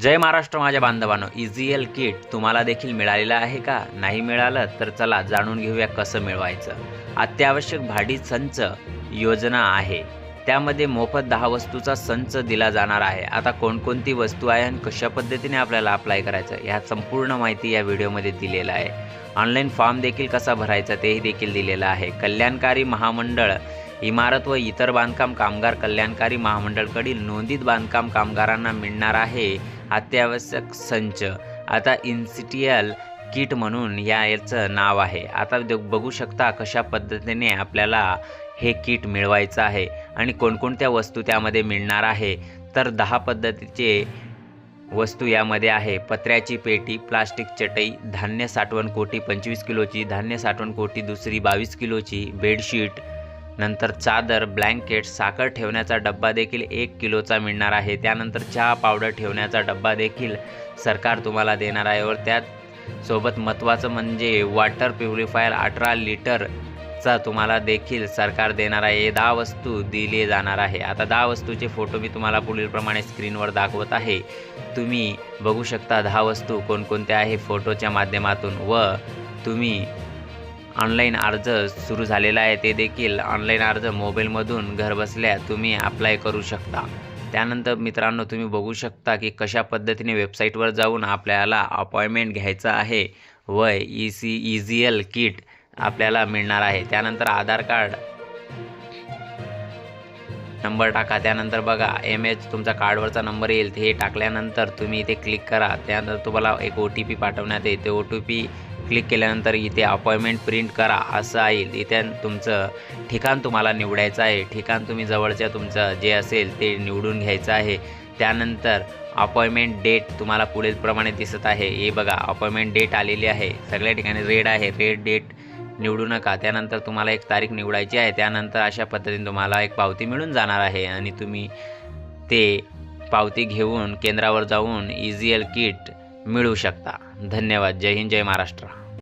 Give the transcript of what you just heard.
जय महाराष्ट्र माझ्या बांधवांनो. इझीएल किट तुम्हाला देखील मिळालेलं आहे का? नाही मिळालं तर चला जाणून घेऊया कसं मिळवायचं. अत्यावश्यक भाडी संच योजना आहे. त्यामध्ये मोफत दहा वस्तूचा संच दिला जाणार आहे. आता कोणकोणती वस्तू आहे आणि कशा पद्धतीने आपल्याला अप्लाय करायचं ह्या संपूर्ण माहिती या व्हिडिओमध्ये दिलेलं आहे. ऑनलाईन फॉर्म देखील कसा भरायचा तेही देखील दिलेलं आहे. कल्याणकारी महामंडळ इमारत व इतर बांधकाम कामगार कल्याणकारी महामंडळकडील नोंदीत बांधकाम कामगारांना मिळणार आहे. अत्यावश्यक संच. आता इन्सिटियल किट म्हणून या याचं नाव आहे. आता बघू शकता कशा पद्धतीने आपल्याला हे किट मिळवायचं आहे आणि कोणकोणत्या वस्तू त्यामध्ये मिळणार आहे. तर दहा पद्धतीचे वस्तू यामध्ये आहे. पत्र्याची पेटी प्लास्टिक चटई धान्य साठवण कोटी पंचवीस किलोची धान्य साठवण कोटी दुसरी बावीस किलोची बेडशीट नंतर चादर ब्लँकेट साखर ठेवण्याचा डब्बा देखील एक किलोचा मिळणार आहे. त्यानंतर चहा पावडर ठेवण्याचा डब्बा देखील सरकार तुम्हाला देणार आहे व त्यात सोबत महत्त्वाचं म्हणजे वॉटर प्युरिफायर अठरा लिटरचा तुम्हाला देखील सरकार देणार आहे. हे दहा वस्तू दिले जाणार आहे. आता दहा वस्तूचे फोटो मी तुम्हाला पुढीलप्रमाणे स्क्रीनवर दाखवत आहे. तुम्ही बघू शकता दहा वस्तू कोणकोणत्या आहे फोटोच्या माध्यमातून व तुम्ही ऑनलाईन अर्ज सुरू झालेला आहे ते देखील ऑनलाईन अर्ज मोबाईलमधून घरबसल्या तुम्ही अप्लाय करू शकता. त्यानंतर मित्रांनो तुम्ही बघू शकता की कशा पद्धतीने वेबसाईटवर जाऊन आपल्याला अपॉइंटमेंट घ्यायचं आहे व E C E G L kit आपल्याला मिळणार आहे. त्यानंतर आधार कार्ड नंबर टाका. त्यानंतर बघा एम एच तुमचा कार्डवरचा नंबर येईल. हे टाकल्यानंतर तुम्ही इथे क्लिक करा. त्यानंतर तुम्हाला एक ओ टी पी पाठवण्यात येईल. ते ओ टी पी क्लिक केल्यानंतर इथे अपॉइंटमेंट प्रिंट करा असं येईल इथे तुमचं ठिकाण तुम्हाला निवडायचं आहे. ठिकाण तुम्ही जवळच्या तुमचं जे असेल ते निवडून घ्यायचं आहे. त्यानंतर अपॉइंटमेंट डेट तुम्हाला पुढील प्रमाणे दिसत आहे. हे बघा अपॉइंटमेंट डेट आलेली आहे. सगळ्या ठिकाणी रेड आहे. रेड डेट निवडू नका. त्यानंतर तुम्हाला एक तारीख निवडायची आहे. त्यानंतर अशा पद्धतीने तुम्हाला एक पावती मिळून जाणार आहे आणि तुम्ही ते पावती घेऊन केंद्रावर जाऊन इझीएल किट मिळवू शकता. धन्यवाद. जय हिंद जय महाराष्ट्र.